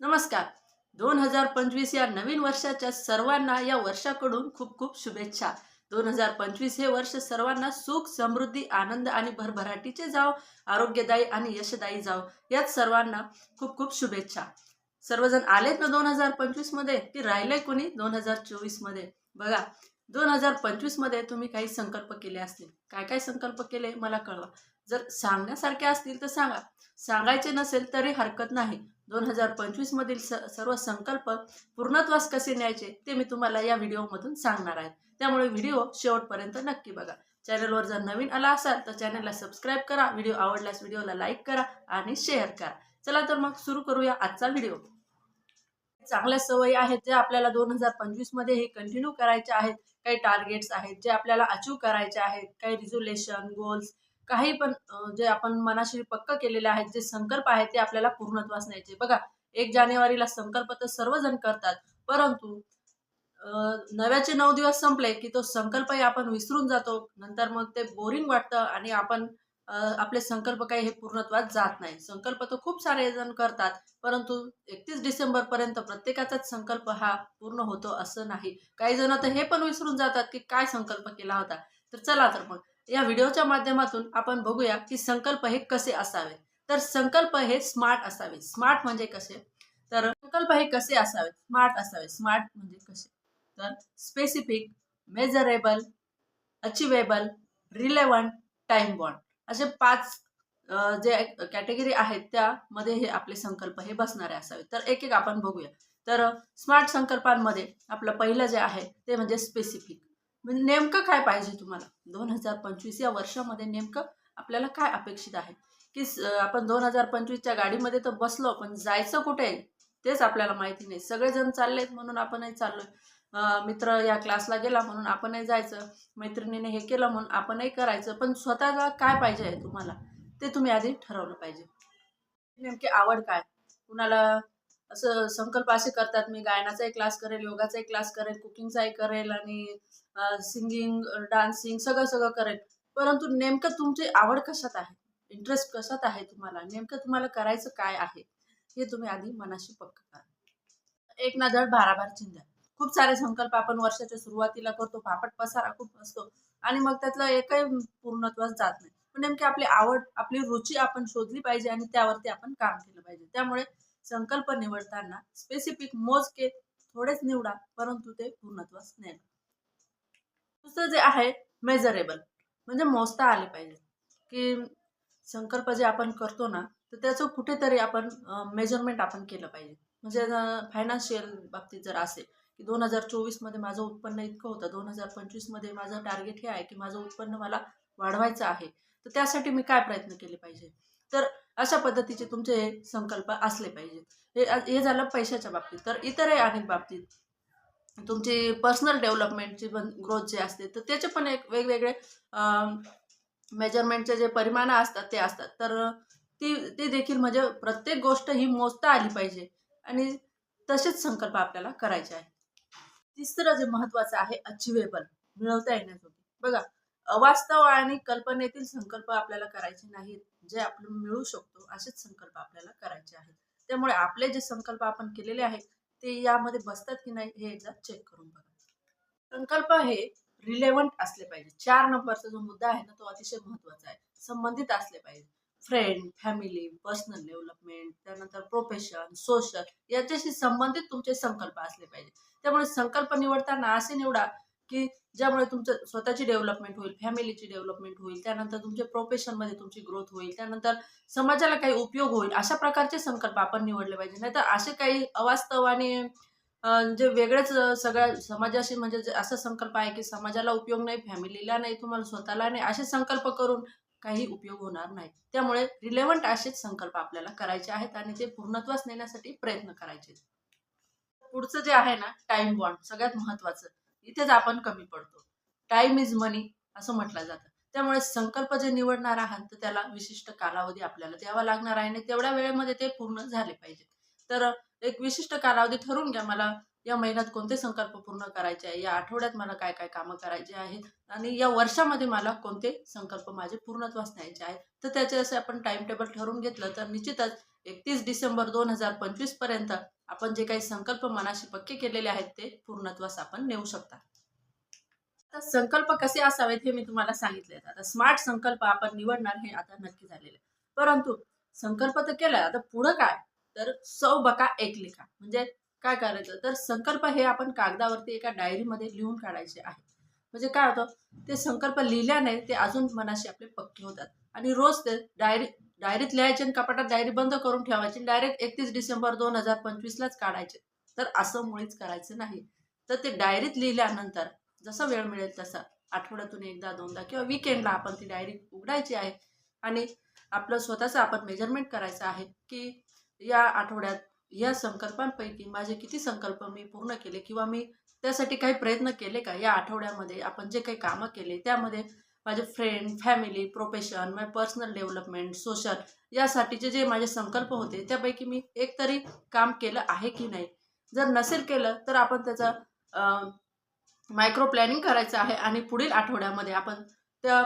नमस्कार. दोन हजार पंचवीस या नवीन वर्षाच्या सर्वांना या वर्षाकडून खूप खूप शुभेच्छा. दोन हजार पंचवीस हे वर्ष सर्वांना सुख समृद्धी आनंद आणि भरभराटीचे जाव आरोग्यदायी आणि यशदायी जाव यात सर्वांना खूप खूप शुभेच्छा. सर्वजण आलेत ना दोन हजार पंचवीसमध्ये? की राहिले कोणी दोन हजार चोवीसमध्ये बघा दोन हजार पंचवीसमध्ये तुम्ही काही संकल्प केले असतील. काय काय संकल्प केले? मला कळवा. जर सांगण्यासारखे असतील तर सांगा. सांगायचे नसेल तरी हरकत नाही. दोन हजार पंचवीस मधील सर्व संकल्प पूर्णत्वास कसे न्यायचे ते मी तुम्हाला या व्हिडिओमधून सांगणार आहे. त्यामुळे व्हिडिओ शेवटपर्यंत नक्की बघा. चॅनलवर जर नवीन आला असाल तर चॅनलला सबस्क्राईब करा व्हिडिओ आवडल्यास व्हिडिओला लाईक करा आणि शेअर करा. चला तर मग सुरू करूया आजचा व्हिडिओ. चांगल्या सवयी आहेत जे आपल्याला दोन हजार पंचवीसमध्ये हे कंटिन्यू करायचे आहेत. काही टार्गेट्स आहेत जे आपल्याला अचीव करायचे आहेत. काही रिझोल्युशन गोल्स काही पण जे आपण मनाशी पक्क केलेले आहेत जे संकल्प आहेत ते आपल्याला पूर्णत्वास न्यायचे. बघा एक जानेवारीला संकल्प तर सर्वजण करतात परंतु नव्याचे नऊ दिवस संपले की तो संकल्पही आपण विसरून जातो. नंतर मग ते बोरिंग वाटतं आणि आपण आपले संकल्प काही हे पूर्णत्वात जात नाही. संकल्प तर खूप सारे जण करतात परंतु एकतीस डिसेंबर पर्यंत प्रत्येकाचाच संकल्प हा पूर्ण होतो असं नाही. काही जण तर हे पण विसरून जातात की काय संकल्प केला होता. तर चला तर मग या व्हिडिओच्या माध्यमातून आपण बघूया की संकल्प हे कसे असावे. तर संकल्प हे स्मार्ट असावे. स्मार्ट म्हणजे कसे? तर संकल्प हे कसे असावे? स्मार्ट असावे. स्मार्ट म्हणजे कसे? तर specific measurable achievable relevant time bound असे पाच जे कॅटेगरी आहेत त्यामध्ये हे आपले संकल्प हे बसणारे असावे. तर एक एक आपण बघूया. तर स्मार्ट संकल्पांमध्ये आपलं पहिलं जे आहे ते म्हणजे स्पेसिफिक म्हणजे नेमकं काय पाहिजे तुम्हाला? दोन हजार पंचवीस या वर्षामध्ये नेमकं आपल्याला काय अपेक्षित आहे? की आपण दोन हजार पंचवीसच्या गाडीमध्ये तर बसलो पण जायचं कुठे? आहे तेच आपल्याला माहिती नाही. सगळेजण चाललेत म्हणून आपणही चाललो मित्र या क्लासला गेला म्हणून आपणही जायचं. मैत्रिणीने हे केलं म्हणून आपणही करायचं. पण स्वतःला काय पाहिजे आहे तुम्हाला? ते तुम्ही आधी ठरवलं पाहिजे. नेमकी आवड काय? कुणाला असं संकल्प असे करतात मी गायनाचाही क्लास करेल योगाचाही क्लास करेल कुकिंगचाही करेल आणि सिंगिंग डान्सिंग सगळं सगळं करेल. परंतु नेमकं तुमची आवड कशात आहे? इंटरेस्ट कशात आहे तुम्हाला? नेमकं तुम्हाला करायचं काय आहे? हे तुम्ही आधी मनाशी पक्क करा. एक ना धड भाराभार चिंध्या. खूप सारे संकल्प आपण वर्षाच्या सुरुवातीला करतो फापट पसारा खूप असतो आणि मग त्यातलं एकही पूर्णत्वास जात नाही. पण नेमकी आपली आवड आपली रुची आपण शोधली पाहिजे आणि त्यावरती आपण काम केलं पाहिजे. त्यामुळे संकल्प निवडताना स्पेसिफिक मोजके थोडेच निवडा परंतु ते पूर्णत्वास नाही दुसरं जे आहे मेजरेबल म्हणजे मोजता आले पाहिजे. की संकल्प जे आपण करतो ना तर त्याचं कुठेतरी आपण मेजरमेंट आपण केलं पाहिजे. म्हणजे फायनान्शियल बाबतीत जर असेल की दोन हजार चोवीसमध्ये माझं उत्पन्न इतकं होतं दोन हजार पंचवीसमध्ये माझं टार्गेट हे आहे की माझं उत्पन्न मला वाढवायचं आहे तर त्यासाठी मी काय प्रयत्न केले पाहिजे? तर अशा पद्धतीचे तुमचे हे संकल्प असले पाहिजेत. हे हे झालं पैशाच्या बाबतीत. तर इतरही अनेक बाबतीत. तुमची पर्सनल डेव्हलपमेंटची पण ग्रोथ जे असते तर त्याचे पण एक वेगवेगळे मेजरमेंटचे जे परिमाण असतात ते असतात. तर ती ती देखील म्हणजे प्रत्येक गोष्ट ही मोजता आली पाहिजे. आणि तसेच संकल्प आपल्याला करायचे आहे तिसरं जे महत्त्वाचं आहे अचिवेबल मिळवता येण्यासाठी बघा अवास्तव आणि कल्पनेतील संकल्प आपल्याला करायचे नाहीत जे आपण मिळू शकतो असेच संकल्प आपल्याला करायचे आहेत. त्यामुळे आपले जे संकल्प आपण केलेले आहेत ते यामध्ये बसतात की नाही हे एकदा चेक करून बघा. संकल्प हे रिलेव्हंट असले पाहिजे. चार नंबरचा जो मुद्दा आहे ना तो अतिशय महत्त्वाचा आहे. संबंधित असले पाहिजे. फ्रेंड फॅमिली पर्सनल डेव्हलपमेंट त्यानंतर प्रोफेशन सोशल याच्याशी संबंधित तुमचे संकल्प असले पाहिजे. त्यामुळे संकल्प निवडताना असे निवडा की ज्यामुळे तुमचं स्वतःची डेव्हलपमेंट होईल फॅमिलीची डेव्हलपमेंट होईल त्यानंतर तुमच्या प्रोफेशनमध्ये तुमची ग्रोथ होईल त्यानंतर समाजाला काही उपयोग होईल अशा प्रकारचे संकल्प आपण निवडले पाहिजे. नाहीतर असे काही अवास्तव आणि जे वेगळेच सगळ्या समाजाशी म्हणजे असं संकल्प आहे की समाजाला उपयोग नाही फॅमिलीला नाही तुम्हाला स्वतःला नाही असे संकल्प करून काही उपयोग होणार नाही. त्यामुळे रिलेव्हंट असेच संकल्प आपल्याला करायचे आहेत आणि ते पूर्णत्वास नेण्यासाठी प्रयत्न करायचे पुढचं जे आहे ना टाइम बॉन्ड सगळ्यात महत्वाचं. इथेच आपण कमी पडतो. टाइम इज मनी असं म्हटलं जातं. त्यामुळे संकल्प जे निवडणार आहात तर त्याला विशिष्ट कालावधी आपल्याला द्यावा लागणार आहे आणि तेवढ्या वेळेमध्ये ते पूर्ण झाले पाहिजे. तर एक विशिष्ट कालावधी ठरवून घ्या मला या महिन्यात कोणते संकल्प पूर्ण करायचे आहे या आठवड्यात मला काय काय कामं करायचे आहेत आणि या वर्षामध्ये मला कोणते संकल्प माझे पूर्णत्वास न्यायचे आहेत तर त्याचे असे आपण टाइम टेबल ठरवून घेतलं तर निश्चितच एकतीस डिसेंबर दोन हजार पंचवीसपर्यंत आपण जे काही संकल्प मनाशी पक्के केलेले आहेत ते पूर्णत्वास आपण नेऊ शकता. आता संकल्प कसे असावेत हे मी तुम्हाला सांगितले आता स्मार्ट संकल्प आपण निवडणार हे आता नक्की झालेले परंतु संकल्प तर केलाय. आता पुढं काय? तर सौ बका एक लिखा. म्हणजे काय करायचं? तर संकल्प हे आपण कागदावरती एका डायरीमध्ये लिहून काढायचे आहे. म्हणजे काय होतं? ते संकल्प लिहिल्याने ते अजून मनाशी आपले पक्के होतात. आणि रोज ते डायरी डायरीत लिहायचे आणि कपाटात डायरी बंद करून ठेवायची डायरेक्ट एकतीस डिसेंबर दोन हजार पंचवीसलाच काढायचे. तर असं मुळीच करायचं नाही. तर ते डायरीत लिहिल्यानंतर जसा वेळ मिळेल तसा आठवड्यातून एकदा दोनदा किंवा विकेंडला आपण ती डायरी उघडायची आहे. आणि आपलं स्वतःचं आपण मेजरमेंट करायचं आहे की या आठवड्यात या संकल्पांपैकी माझे किती संकल्प मी पूर्ण केले किंवा मी त्यासाठी काही प्रयत्न केले का? या आठवड्यामध्ये आपण जे काही कामं केले त्यामध्ये माझे friend family profession my personal development social यासाठीचे जे माझे संकल्प होते त्यापैकी मी एक तरी काम केलं आहे की नाही. जर नसेल केलं तर आपण त्याचा मायक्रो प्लॅनिंग करायचं आहे आणि पुढील आठवड्यामध्ये आपण त्या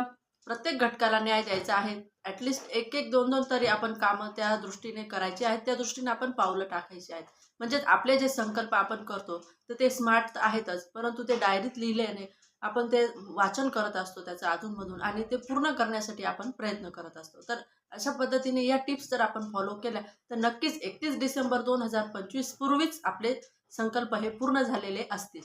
प्रत्येक घटकाला न्याय द्यायचा आहे. ॲटलिस्ट एक एक दोन दोन तरी आपण कामं त्या दृष्टीने करायची आहेत त्या दृष्टीने आपण पावलं टाकायची आहेत. म्हणजेच आपले जे संकल्प आपण करतो तर ते स्मार्ट आहेतच परंतु ते डायरीत लिहिल्याने आपण ते वाचन करत असतो त्याचं अधूनमधून आणि ते पूर्ण करण्यासाठी आपण प्रयत्न करत असतो. तर अशा पद्धतीने या टिप्स जर आपण फॉलो केल्या तर नक्कीच एकतीस डिसेंबर दोन हजार पंचवीस पूर्वीच आपले संकल्प हे पूर्ण झालेले असतील.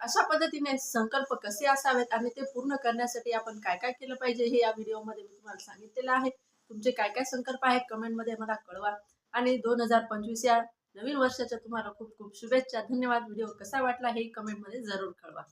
अशा पद्धतीने संकल्प कसे असावेत आणि ते पूर्ण करण्यासाठी आपण काय काय केलं पाहिजे हे या व्हिडिओमध्ये मी तुम्हाला सांगितलेलं आहे. तुमचे काय काय संकल्प आहेत कमेंटमध्ये मला कळवा. आणि दोन हजार पंचवीस या नवीन वर्षाच्या तुम्हाला खूप खूप शुभेच्छा. धन्यवाद. व्हिडिओ कसा वाटला हे कमेंटमध्ये जरूर कळवा.